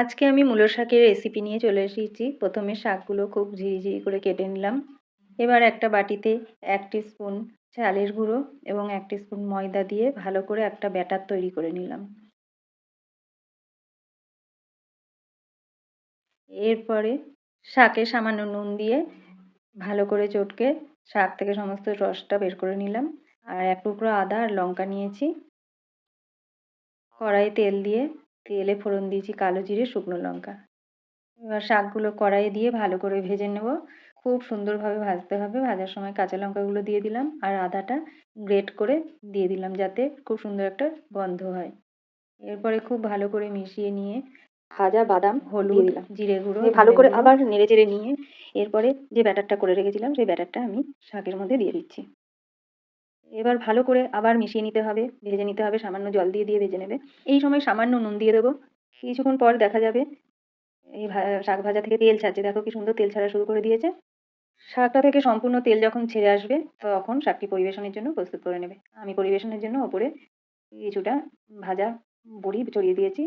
আজকে আমি মূলো শাকের রেসিপি নিয়ে চলে এসেছি। প্রথমে শাকগুলো খুব ঝিরিঝিরি করে কেটে নিলাম। এবার একটা বাটিতে এক স্পুন চালের গুঁড়ো এবং এক স্পুন ময়দা দিয়ে ভালো করে একটা ব্যাটার তৈরি করে নিলাম। এরপরে শাকে সামান্য নুন দিয়ে ভালো করে চটকে শাক থেকে সমস্ত রসটা বের করে নিলাম। আর এক টুকরো আদা আর লঙ্কা নিয়েছি। কড়াই তেল দিয়ে তেলে ফোড়ন দিয়েছি কালো জিরে শুকনো লঙ্কা। এবার শাকগুলো কড়াইয়ে দিয়ে ভালো করে ভেজে নেব। খুব সুন্দরভাবে ভাজতে হবে। ভাজার সময় কাঁচা লঙ্কাগুলো দিয়ে দিলাম আর আদাটা গ্রেট করে দিয়ে দিলাম যাতে খুব সুন্দর একটা গন্ধ হয়। এরপরে খুব ভালো করে মিশিয়ে নিয়ে ভাজা বাদাম হলুদ দিলাম। জিরে গুঁড়ো ভালো করে আবার নেড়ে চেড়ে নিয়ে এরপরে যে ব্যাটারটা করে রেখেছিলাম সেই ব্যাটারটা আমি শাকের মধ্যে দিয়ে দিচ্ছি। এবার ভালো করে আবার মিশিয়ে নিতে হবে, ভেজে নিতে হবে, সামান্য জল দিয়ে দিয়ে ভেজে নেবে। এই সময় সামান্য নুন দিয়ে দেবো। কিছুক্ষণ পর দেখা যাবে এই শাক ভাজা থেকে তেল ছাড়ছে। দেখো কি সুন্দর তেল ছাড়া শুরু করে দিয়েছে। শাকটা থেকে সম্পূর্ণ তেল যখন ছেড়ে আসবে, তখন শাকটি পরিবেশনের জন্য প্রস্তুত করে নেবে। আমি পরিবেশনের জন্য ওপরে কিছুটা ভাজা বড়ি ছড়িয়ে দিয়েছি।